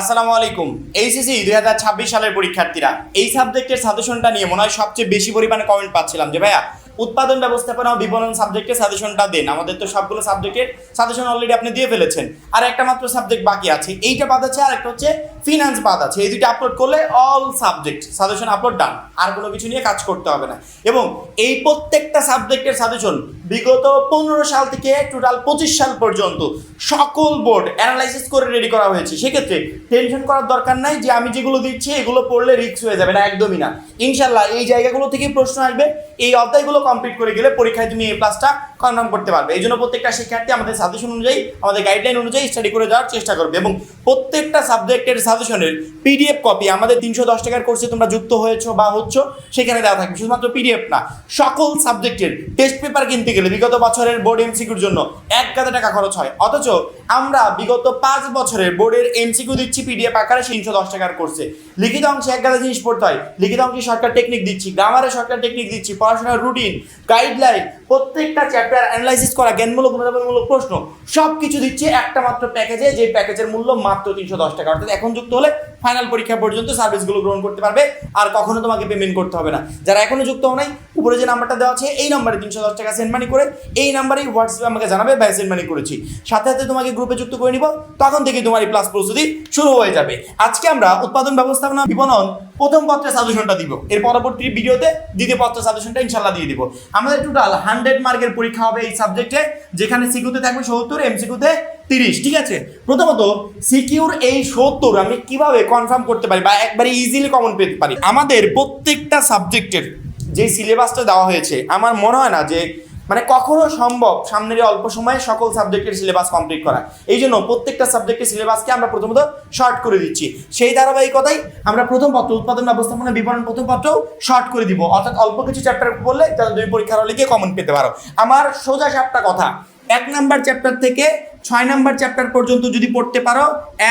আসসালামু আলাইকুম। এইচএসসি দুই হাজার ছাব্বিশ সালের পরীক্ষার্থীরা, এই সাবজেক্টের সাজেশনটা নিয়ে মনে হয় সবচেয়ে বেশি পরিমাণে কমেন্ট পাচ্ছিলাম যে, ভাইয়া, উৎপাদন ব্যবস্থাপনা ও বিপণন সাবজেক্টের সাজেশনটা দেন। আমাদের তো সবগুলো সাবজেক্টের সাজেশন অলরেডি আপনি দিয়ে ফেলেছেন। আর একটা মাত্র সাবজেক্ট বাকি আছে। এইটা বাদ আছে আর একটা হচ্ছে ফিনান্স বাদ আছে। এই দুইটা আপলোড করলে all subject suggestion upload done আর কোনো কিছু নিয়ে কাজ করতে হবে না। এবং এই প্রত্যেকটা সাবজেক্টের সাজেশন বিগত পনেরো সাল থেকে টোটাল পঁচিশ সাল পর্যন্ত সকল বোর্ড অ্যানালাইসিস করে রেডি করা হয়েছে। সেক্ষেত্রে টেনশন করার দরকার নাই যে আমি যেগুলো দিচ্ছি, এগুলো পড়লে রিক্স হয়ে যাবে না, একদমই না। ইনশাল্লাহ এই জায়গাগুলো থেকেই প্রশ্ন আসবে। এই অধ্যায়গুলো কমপ্লিট করে গেলে পরীক্ষায় তুমি এ প্লাসটা কনফার্ম করতে পারবে। এই জন্য প্রত্যেকটা শিক্ষার্থী আমাদের সাজেশন অনুযায়ী, আমাদের গাইডলাইন অনুযায়ী স্টাডি করে যাওয়ার চেষ্টা করবে এবং প্রত্যেকটা সাবজেক্টের সাজেশনের পিডিএফ কপি আমাদের তিনশো দশ টাকার কোর্সে তোমরা যুক্ত হয়েছো বা হচ্ছ, সেখানে দেওয়া থাকবে। শুধুমাত্র পিডিএফ না, সকল সাবজেক্টের টেস্ট পেপার কিনতে গেলে বিগত বছরের বোর্ড এমসিকিউর জন্য এক গাদা টাকা খরচ হয়। অথচ আমরা বিগত পাঁচ বছরের বোর্ডের এমসিকিউ দিচ্ছি পিডিএফ আকারে তিনশো দশ টাকার কোর্সে লিখিত অংশে এক গাদা জিনিস পড়তে হয়। লিখিত অংশে সরকার টেকনিক দিচ্ছি গ্রামারে সরকার টেকনিক দিচ্ছি, পড়াশোনার রুটিন গাইডলাইন প্রত্যেকটা চ্যাপ্টার অ্যানালাইসিস করা জ্ঞানমূলক অনুধাবনমূলক প্রশ্ন সব কিছু দিচ্ছে একটা মাত্র প্যাকেজে যে প্যাকেজের মূল্য মাত্র তিনশো দশ টাকা। অর্থাৎ এখন যুক্ত হলে ফাইনাল পরীক্ষা পর্যন্ত সার্ভিসগুলো গ্রহণ করতে পারবে, আর কখনো তোমাকে পেমেন্ট করতে হবে না। যারা এখনও যুক্ত হও নাই, উপরে যে নাম্বারটা দেওয়া আছে, এই নাম্বারে তিনশো দশ টাকা সেন্ড মানি করে, এই নাম্বারেই হোয়াটসঅ্যাপে আমাকে জানাবে ভাই সেন্ড মানি করেছি। সাথে সাথে তোমাকে গ্রুপে যুক্ত করে নিব, তখন থেকে তোমার এই প্লাস প্রস্তুতি শুরু হয়ে যাবে। আজকে আমরা উৎপাদন ব্যবস্থাপনা বিপণন প্রথম পত্রের সাজেশনটা দিব। এর পরবর্তী ভিডিওতে দ্বিতীয় পত্রের সাজেশনটা ইনশাল্লাহ দিয়ে দিব। আমাদের টোটাল হান্ড্রেড মার্কের পরীক্ষা হবে এই সাবজেক্টে, যেখানে সিকিউতে থাকবে সত্তর এমসিকিউতে তিরিশ, ঠিক আছে? প্রথমত সিকিউর এই সত্তর আমি কীভাবে কনফার্ম করতে পারি বা একবারে ইজিলি কমন পেতে পারি? আমাদের প্রত্যেকটা সাবজেক্টের যে সিলেবাসটা দেওয়া হয়েছে, আমার মনে হয় না যে মানে কখনো সম্ভব সামনের অল্প সময়ে সকল সাবজেক্টের সিলেবাস কমপ্লিট করা। এই জন্য প্রত্যেকটা সাবজেক্টের সিলেবাসকে আমরা প্রথমত শর্ট করে দিচ্ছি। সেই ধারাবাহিকতাই আমরা প্রথম পত্র উৎপাদন ব্যবস্থাপনা বিবরণ প্রথম পত্রও শর্ট করে দিব। অর্থাৎ অল্প কিছু চ্যাপ্টার পড়লে যাতে তুমি পরীক্ষার হলে গিয়ে কমন পেতে পারো। আমার সোজা সাতটা কথা, এক নাম্বার চ্যাপ্টার থেকে ছয় নাম্বার চ্যাপ্টার পর্যন্ত যদি পড়তে পারো,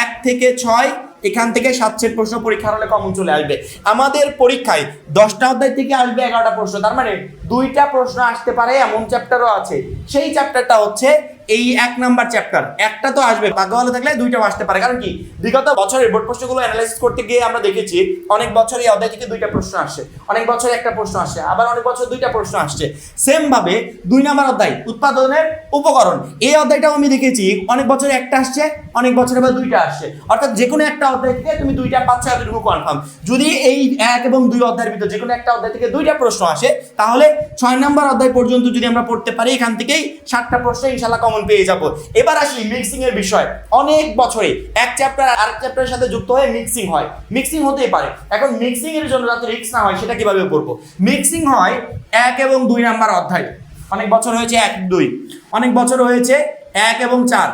এক থেকে ছয় এখান থেকে সাতশের প্রশ্ন পরীক্ষার হলে কমন চলে আসবে। আমাদের পরীক্ষায় দশটা অধ্যায় থেকে আসবে এগারোটা প্রশ্ন। তার মানে দুইটা প্রশ্ন আসতে পারে, এমন চ্যাপ্টারও আছে। সেই চ্যাপ্টারটা হচ্ছে এই এক নাম্বার চ্যাপ্টার একটা তো আসবে। ভাগ্য ভালো থাকলে দুইটাও আসতে পারে। কারণ কি? বিগত বছরের বোর্ড প্রশ্নগুলো অ্যানালাইসিস করতে গিয়ে আমরা দেখেছি, অনেক বছর এই অধ্যায় থেকে দুইটা প্রশ্ন আসে, অনেক বছর একটা প্রশ্ন আসে, আবার অনেক বছর দুইটা প্রশ্ন আসছে। সেম ভাবে দুই নাম্বার অধ্যায়, উৎপাদনের উপকরণ, এই অধ্যায়টাও আমি দেখেছি, অনেক বছর একটা আসছে, অনেক বছর আবার দুইটা আসছে। অর্থাৎ যে কোনো একটা অধ্যায় থেকে তুমি দুইটা পাচ্ছ এতটুকু কনফার্ম যদি এই এক এবং দুই অধ্যায়ের ভিতর যে কোনো একটা অধ্যায় থেকে দুইটা প্রশ্ন আসে, তাহলে ছয় নাম্বার অধ্যায় পর্যন্ত যদি আমরা পড়তে পারি, এখান থেকেই সাতটা প্রশ্ন ইনশাল্লাহ কমন পেয়ে যাব। এবার আসি মিক্সিং এর বিষয়। অনেক বছরে এক চ্যাপ্টার আরেক চ্যাপ্টারের সাথে যুক্ত হয়ে মিক্সিং হয়। মিক্সিং হতেই পারে। এখন মিক্সিং এর জন্য যাতে রিস্ক না হয়, সেটা কীভাবে করব? মিক্সিং হয় এক এবং দুই নাম্বার অধ্যায়। অনেক বছর হয়েছে এক, দুই। অনেক বছর হয়েছে এক এবং চার।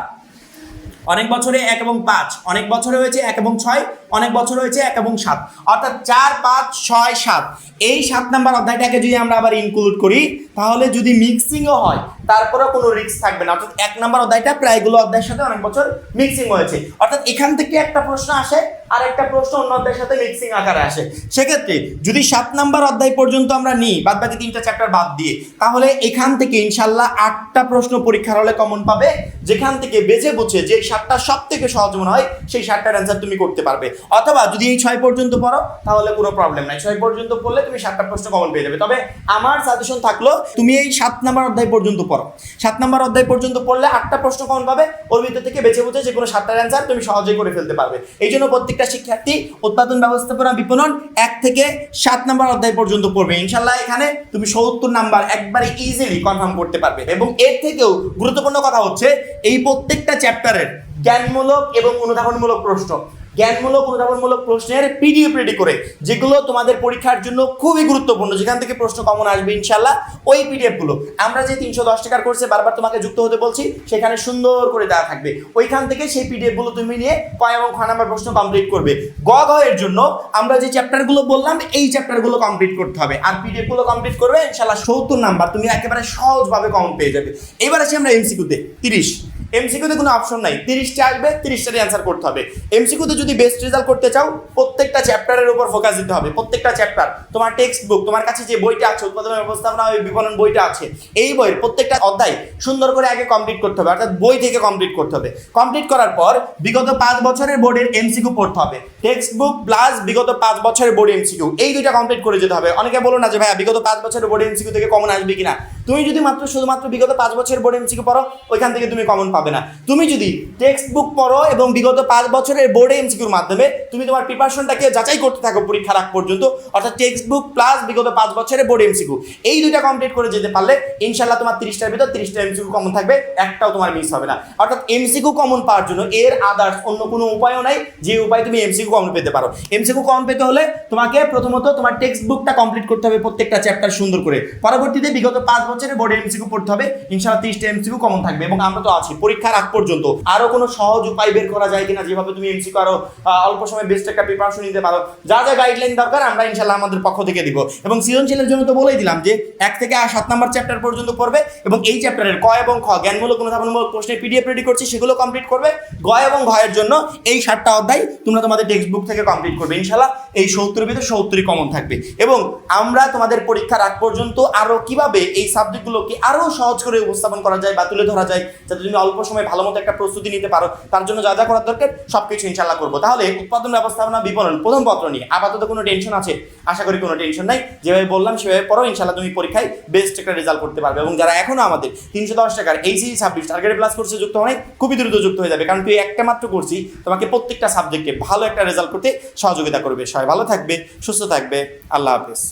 অনেক বছরে এক এবং পাঁচ। অনেক বছরে হয়েছে এক এবং ছয়। অনেক বছর হয়েছে এক এবং সাত। অর্থাৎ চার, পাঁচ, ছয়, সাত। এই সাত নাম্বার অধ্যায়টাকে যদি আমরা আবার ইনক্লুড করি, তাহলে যদি মিক্সিংও হয় তারপরেও কোনো রিস্ক থাকবে না। অর্থাৎ এক নম্বর অধ্যায়টা প্রায়গুলো অধ্যায়ের সাথে অনেক বছর মিক্সিং হয়েছে। অর্থাৎ এখান থেকে একটা প্রশ্ন আসে আর একটা প্রশ্ন অন্য অধ্যায়ের সাথে মিক্সিং আকারে আসে। সেক্ষেত্রে যদি সাত নম্বর অধ্যায় পর্যন্ত আমরা নিই, বাদ বাকি তিনটা চ্যাপ্টার বাদ দিয়ে, তাহলে এখান থেকে ইনশাল্লাহ আটটা প্রশ্ন পরীক্ষার হলে কমন পাবে। যেখান থেকে বেছে বুঝে যে সাতটা সব থেকে সহজ মনে হয়, সেই সাতটার অ্যান্সার তুমি করতে পারবে। অথবা যদি এই ছয় পর্যন্ত পড়ো, তাহলে কোনো প্রবলেম নাই। ছয় পর্যন্ত পড়লে তুমি সাতটা প্রশ্ন কমন পেয়ে যাবে। তবে আমার সাজেশন থাকল, তুমি এই সাত নম্বর অধ্যায় পর্যন্ত পড়ো। সাত নম্বর অধ্যায় পর্যন্ত পড়লে আটটা প্রশ্ন কমন পাবে, ওর ভিতর থেকে বেছে বুঝে যে কোনো সাতটার অ্যান্সার তুমি সহজেই করে ফেলতে পারবে। এই জন্য প্রত্যেকটা শিক্ষার্থী উৎপাদন ব্যবস্থাপনা বিপণন এক থেকে সাত নম্বর অধ্যায় পর্যন্ত পড়বে। ইনশাল্লাহ এখানে তুমি সত্তর নাম্বার একবারে ইজিলি কনফার্ম করতে পারবে। এবং এর থেকেও গুরুত্বপূর্ণ কথা হচ্ছে, এই প্রত্যেকটা চ্যাপ্টারের জ্ঞানমূলক এবং অনুধাবনমূলক প্রশ্ন। জ্ঞানমূলক, অনুধাবনমূলক প্রশ্নের পিডিএফ রেডি করে, যেগুলো তোমাদের পরীক্ষার জন্য খুবই গুরুত্বপূর্ণ। যেখান থেকে প্রশ্ন কমন আসবে ইনশাল্লাহ ওই পিডিএফগুলো আমরা যে তিনশো দশ টাকার কোর্সে বারবার তোমাকে যুক্ত হতে বলছি, সেখানে সুন্দর করে দেওয়া থাকবে। ওইখান থেকে সেই পিডিএফগুলো তুমি নিয়ে কয় এবং খ নাম্বার প্রশ্ন কমপ্লিট করবে। গ এর জন্য আমরা যে চ্যাপ্টারগুলো বললাম, এই চ্যাপ্টারগুলো কমপ্লিট করতে হবে। আর পিডিএফগুলো কমপ্লিট করবে ইনশাল্লাহ সত্তর নাম্বার তুমি একেবারে সহজভাবে কমন পেয়ে যাবে। এবার আসি আমরা এমসিকিউতে তিরিশ। এমসিকিউতে কোনো অপশন নাই। তিরিশটা আসবে, তিরিশটারই অ্যান্সার করতে হবে। এমসিকিউতে যদি বেস্ট রেজাল্ট করতে চাও, প্রত্যেকটা চ্যাপ্টারের উপর ফোকাস দিতে হবে। প্রত্যেকটা চ্যাপ্টার তোমার টেক্সট বুক তোমার কাছে যে বইটা আছে উৎপাদন ব্যবস্থাপনা, ওই বিপণন বইটা আছে, এই বইয়ের প্রত্যেকটা অধ্যায় সুন্দর করে আগে কমপ্লিট করতে হবে। অর্থাৎ বই থেকে কমপ্লিট করতে হবে। কমপ্লিট করার পর বিগত পাঁচ বছরের বোর্ডের এমসিকিউ পড়তে হবে। টেক্সট বুক প্লাস বিগত পাঁচ বছরের বোর্ড এমসিকিউ এই দুইটা কমপ্লিট করে যেতে হবে। অনেকে বলো না যে, ভাইয়া, বিগত পাঁচ বছরের বোর্ড এমসিকিউ থেকে কমন আসবে কিনা? তুমি যদি মাত্র শুধুমাত্র বিগত পাঁচ বছরের বোর্ড এমসিকিউ পড়ো, ওইখান থেকে তুমি কমন পাবে না। তুমি যদি টেক্সট বুক পড়ো এবং বিগত পাঁচ বছরের বোর্ডে এমসিকিউর মাধ্যমে তুমি তোমার প্রিপারেশনটাকে যাচাই করতে থাকো পরীক্ষার আগ পর্যন্ত, অর্থাৎ টেক্সট বুক প্লাস বিগত পাঁচ বছরের বোর্ড এমসিকিউ এই দুইটা কমপ্লিট করে যেতে পারলে ইনশাল্লাহ তোমার তিরিশটার ভিতর তিরিশটা এমসিকিউ কমন থাকবে, একটাও তোমার মিস হবে না। অর্থাৎ এমসিকিউ কমন পাওয়ার জন্য এর আদার্স অন্য কোনো উপায়ও নাই, যে উপায় তুমি এমসিকিউ কমন পেতে পারো। এমসিকিউ কমন পেতে হলে তোমাকে প্রথমত তোমার টেক্সট বুকটা কমপ্লিট করতে হবে প্রত্যেকটা চ্যাপ্টার সুন্দর করে। পরবর্তীতে বিগত পাঁচ বছরের বোর্ডে এমসিকিউ পড়তে হবে। ইনশাআল্লাহ তিরিশটা এমসিকিউ কমন থাকবে এবং আমরা তো আছি। পরীক্ষার আগ পর্যন্ত। আরও কোনো সহজ উপায় বের করা যায় কিনা, যেভাবে তুমি এমসিকিউ আরও অল্প সময় বেস্ট একটা প্রিপারেশন নিতে পারো। যা যা গাইডলাইন দরকার, আমরা ইনশাআল্লাহ আমাদের পক্ষ থেকে দিব। এবং সৃজনশীলের জন্য তো বলেই দিলাম যে, এক থেকে সাত নম্বর চ্যাপ্টার পর্যন্ত পড়বে এবং এই চ্যাপ্টারের ক এবং খ, জ্ঞানমূলক অনুধাবনমূলক প্রশ্নের পিডিএফ রেডি করছি, সেগুলো কমপ্লিট করবে। গ এবং ঘয়ের জন্য এই সাতটা অধ্যায় তোমরা তোমাদের টেক্সট বুক থেকে কমপ্লিট করবে। ইনশাআল্লাহ এই সত্তরের ভিতরে সত্তরই কমন থাকবে। এবং আমরা তোমাদের পরীক্ষার আগ পর্যন্ত আরও কীভাবে এই সাবজেক্টগুলোকে আরও সহজ করে উপস্থাপন করা যায় বা তুলে ধরা যায়, যাতে তুমি অল্প সময় ভালো মতো একটা প্রস্তুতি নিতে পারো। তার জন্য যা যা করার দরকার সব কিছু ইনশাল্লাহ করব। তাহলে উৎপাদন ব্যবস্থাপনা বিপণন প্রথম পত্র নিয়ে। আপাতত কোনো টেনশন আছে? আশা করি কোনো টেনশন নাই। যেভাবে বললাম, সেভাবে পড়ো ইনশাল্লাহ তুমি পরীক্ষায় বেস্ট একটা রেজাল্ট করতে পারবে। এবং যারা এখনও আমাদের তিনশো দশ টাকার এইচি ছাব্বিশ টার্গেট প্লাস কোর্সে যুক্ত হয় খুবই দ্রুত যুক্ত হয়ে যাবে। কারণ তুই একটা মাত্র করছি, তোমাকে প্রত্যেকটা সাবজেক্টে ভালো একটা রেজাল্ট করতে সহযোগিতা করবে। সবাই ভালো থাকবে, সুস্থ থাকবে। আল্লাহ হাফেজ।